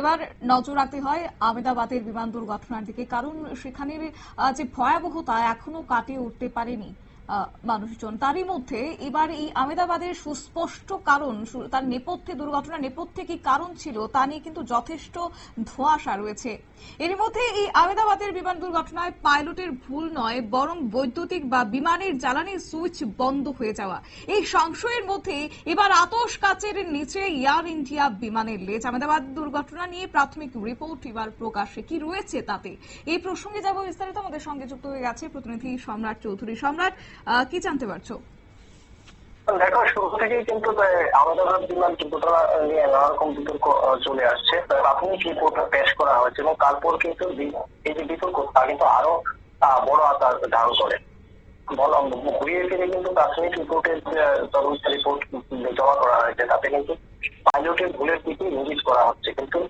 এবার নজর রাখতে হয় আমেদাবাদের বিমান দুর্ঘটনার দিকে, কারণ সেখানের যে ভয়াবহতা এখনও কাটিয়ে উঠতে পারেনি। মানুষজন। তারই মধ্যে এবার এই আমেদাবাদের সুস্পষ্ট কারণ তার নেপথ্যে, দুর্ঘটনার নেপথ্যে কি কারণ ছিল, তা নিয়ে কিন্তু যথেষ্ট ধোঁয়াশা রয়েছে। এর মধ্যে এই আমেদাবাদের বিমান দুর্ঘটনায় পাইলটের ভুল নয়, বরং বৈদ্যুতিক বা বিমানের জ্বালানির সুইচ বন্ধ হয়ে যাওয়া। এই সংশয়ের মধ্যে এবার আতস কাচের নিচে এয়ার ইন্ডিয়া বিমানের লেজ। আমেদাবাদ দুর্ঘটনা নিয়ে প্রাথমিক রিপোর্ট এবার প্রকাশে কি রয়েছে তাতে? এই প্রসঙ্গে যাব বিস্তারিত। আমাদের সঙ্গে যুক্ত হয়ে গেছে প্রতিনিধি সম্রাট চৌধুরী সম্রাট। কি জানতে পারছ? দেখো, শুরু থেকেই কিন্তু আহমেদাবাদ বিমান দুর্ঘটনা নিয়ে নানা রকম বিতর্ক চলে আসছে। প্রাথমিক রিপোর্ট পেশ করা হয়েছে এবং তারপর কিন্তু এই যে বিতর্ক, তা কিন্তু আরও বড় আকার ধারণ করে। বল- ঘুরিয়ে ফিরে কিন্তু প্রাথমিক রিপোর্টের তদন্ত রিপোর্ট জমা করা হয়েছে। তাতে কিন্তু পাইলটের ভুলের দিকে ইঙ্গিত করা হচ্ছে। কিন্তু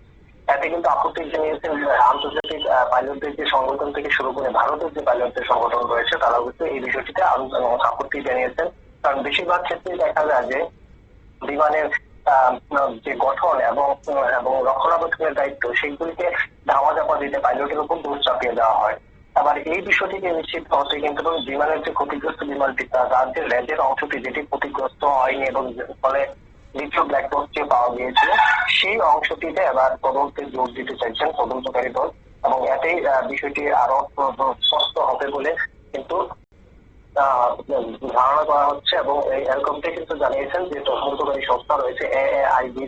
এতে কিন্তু আপত্তি জানিয়েছেন আন্তর্জাতিক পাইলটদের যে সংগঠন থেকে শুরু করে ভারতের যে পাইলটদের সংগঠন রয়েছে, তারাও কিন্তু এই বিষয়টিতে আপত্তি জানিয়েছেন। কারণ বেশিরভাগ ক্ষেত্রে দেখা যায় যে বিমানের যে গঠন এবং এবং রক্ষণাবেক্ষণের দায়িত্ব, সেইগুলিকে ধামা চাপা দিতে পাইলটের উপর দোষ চাপিয়ে দেওয়া হয়। আবার এই বিষয়টিকে নিশ্চিত হতে কিন্তু বিমানের যে ক্ষতিগ্রস্ত বিমানটি তার যে লেজের অংশটি যেটি ক্ষতিগ্রস্ত হয়নি এবং ফলে দ্বিতীয় ব্ল্যাক বক্সটি পাওয়া গিয়েছিল সেই অংশটিতে এবার তদন্তে যোগ দিতে চাইছেন তদন্তকারী দল এবং আহ, বিষয়টি আরও স্পষ্ট হবে বলে কিন্তু ধারণা করা হচ্ছে এবং এই এরকমটাই কিন্তু জানিয়েছেন যে তদন্তকারী সংস্থা রয়েছে এআইবি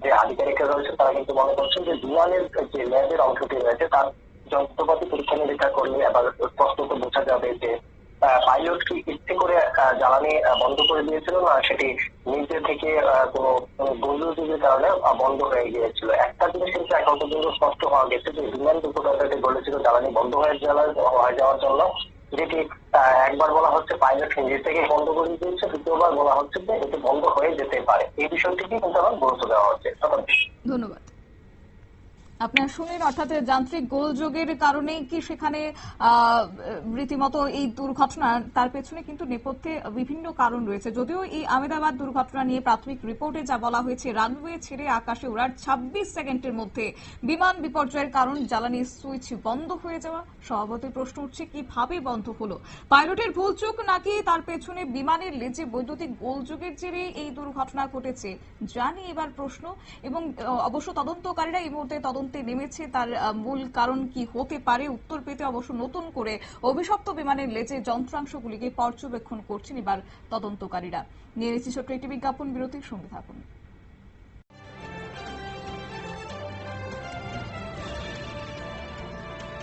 যে আধিকারিকরা রয়েছে তারা কিন্তু মনে করছেন যে বিমানের যে ল্যাবের অংশটি রয়েছে তার যন্ত্রপাতি পরীক্ষা নিরীক্ষা করলে আবার স্পষ্টত বোঝা যাবে যে পাইলট কি ইচ্ছে করে জ্বালানি বন্ধ করে দিয়েছিল না, সেটি নিজে থেকে কোনো কারণে বন্ধ হয়ে গিয়েছিল। একটা জিনিস কিন্তু এখন পর্যন্ত স্পষ্ট হওয়া গেছে যে বিমান দুর্ঘটনাটি বলেছিল, জ্বালানি বন্ধ হয়ে যাওয়ার যাওয়ার জন্য, যেটি একবার বলা হচ্ছে পাইলট নিজে থেকে বন্ধ করে দিয়েছে, দ্বিতীয়বার বলা হচ্ছে যে, এটি বন্ধ হয়ে যেতে পারে। এই বিষয়টিকে কিন্তু এখন গুরুত্ব দেওয়া হচ্ছে। ধন্যবাদ। আপনার শুনেন অর্থাৎ যান্ত্রিক গোলযোগের কারণে কি সেখানে রীতিমতো এই দুর্ঘটনা তার পেছনে কিন্তু নেপথ্যে বিভিন্ন কারণ রয়েছে। যদিও এই আমেদাবাদ দুর্ঘটনা নিয়ে প্রাথমিক রিপোর্টে যা বলা হয়েছে, রানওয়ে ছেড়ে আকাশে ওড়ার ২৬ সেকেন্ডের মধ্যে বিমান বিপর্যয়ের কারণ জ্বালানি সুইচ বন্ধ হয়ে যাওয়া। স্বভাবতই প্রশ্ন উঠছে কীভাবে বন্ধ হলো? পাইলটের ভুল চোখ নাকি তার পেছনে বিমানের লেজে বৈদ্যুতিক গোলযোগের জেরে এই দুর্ঘটনা ঘটেছে? জানি এবার প্রশ্ন এবং, অবশ্য তদন্তকারীরা এই মুহূর্তে তদন্তে নেমেছে, তার মূল কারণ কি হতে পারে? উত্তর পেতে অবশ্য নতুন করে অভিশপ্ত বিমানের লেজে যন্ত্রাংশগুলিকে পর্যবেক্ষণ করছেন এবার তদন্তকারীরা। নিয়ে নিচ্ছি ছোট্ট একটি বিজ্ঞাপন, বিরতির সঙ্গে থাকুন।